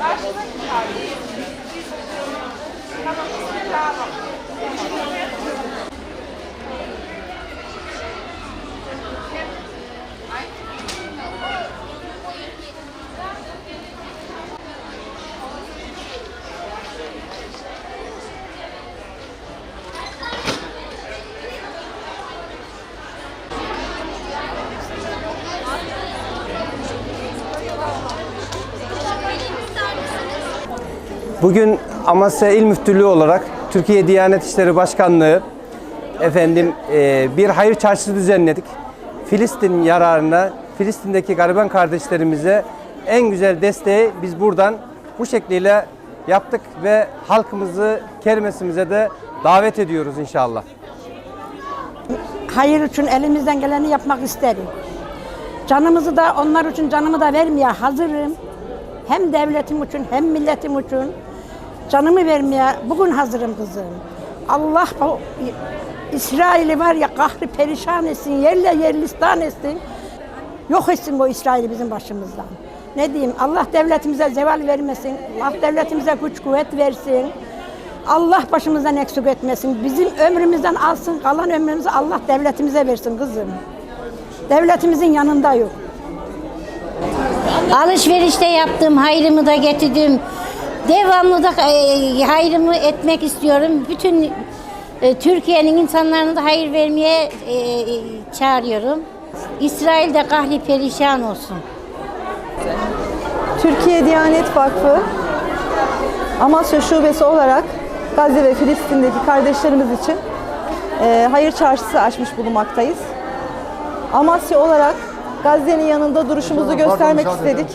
Baixa na que tá ali, não precisava. Bugün Amasya İl Müftülüğü olarak Türkiye Diyanet İşleri Başkanlığı efendim e, bir hayır çarşısı düzenledik. Filistin yararına, Filistin'deki gariban kardeşlerimize en güzel desteği biz buradan bu şekliyle yaptık ve halkımızı kermesimize de davet ediyoruz inşallah. hayır için elimizden geleni yapmak isterim. Canımızı da onlar için canımı da vermeye hazırım. Hem devletim için hem milletim için canımı vermeye bugün hazırım kızım. Allah o İsrail'i var ya kahri perişan etsin, yerle yerlistan etsin. Yok etsin o İsrail'i bizim başımızdan. Ne diyeyim Allah devletimize zeval vermesin. Allah devletimize güç kuvvet versin. Allah başımızdan eksik etmesin. Bizim ömrümüzden alsın. Kalan ömrümüzü Allah devletimize versin kızım. Devletimizin yanında yok. Alışverişte yaptım, hayrımı da getirdim. Devamlı da e, hayrımı etmek istiyorum. Bütün e, Türkiye'nin insanlarına da hayır vermeye e, çağırıyorum. İsrail de kahri perişan olsun. Türkiye Diyanet Vakfı Amasya Şubesi olarak Gazze ve Filistin'deki kardeşlerimiz için e, hayır çarşısı açmış bulunmaktayız. Amasya olarak Gazze'nin yanında duruşumuzu göstermek istedik.